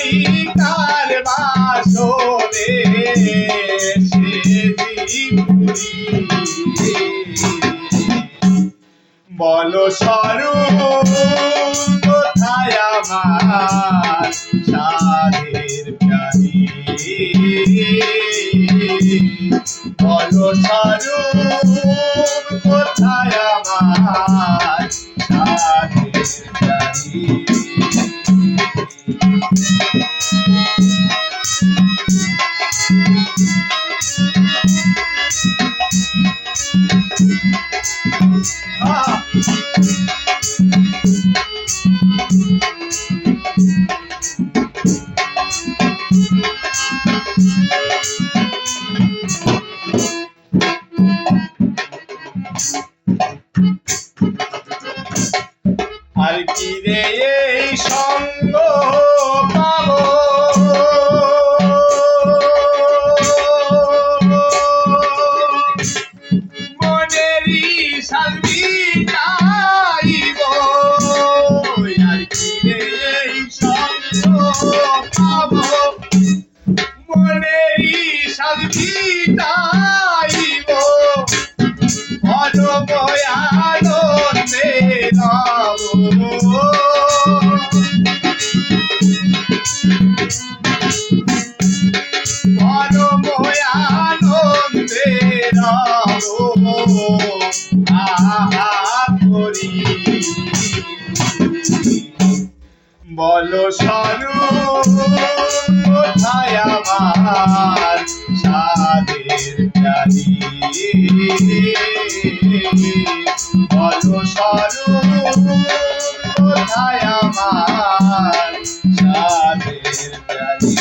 আমি তার সেদিপুরি বলো স্বরূপ কোথায় আমার সাধের প্রাণী? বলো স্বরূপ কোথায় Ah! অনবয়ানন্দে রব অনবয়ানন্দে রব আহা করি বলো সরু কোথায় আমার সাদের কোথায় আমার সাদের প্রাণী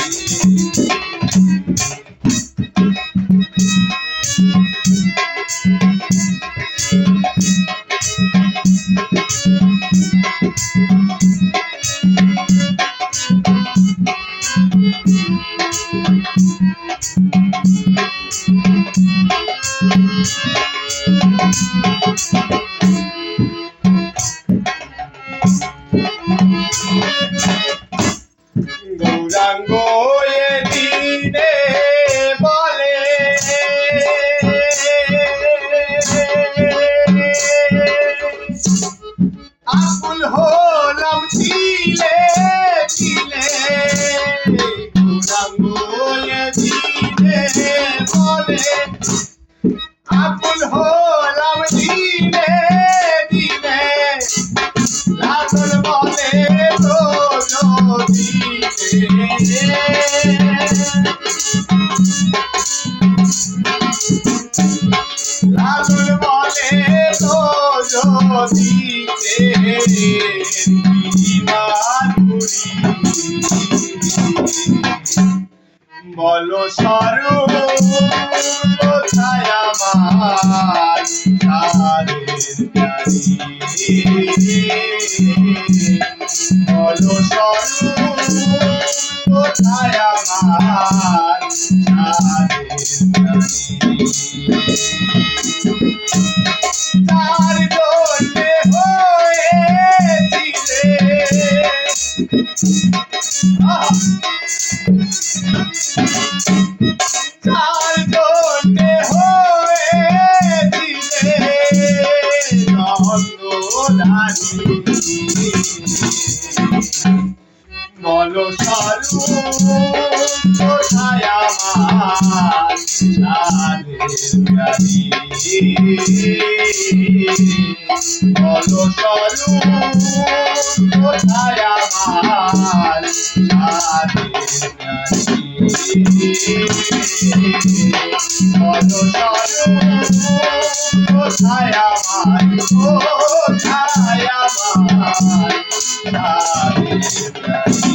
গৌরাঙ্গ দিনে বলে আকুল হলাম ছিলে ছিলে গৌরাঙ্গ দিনে বলে আকুল হলাম তো যদিতে বলো সরু কোথায় আমার বলো সারু কোথায় আমার? বলো সারু কোথায় আমার? বলো সারু কোথায় আমার? কোথায়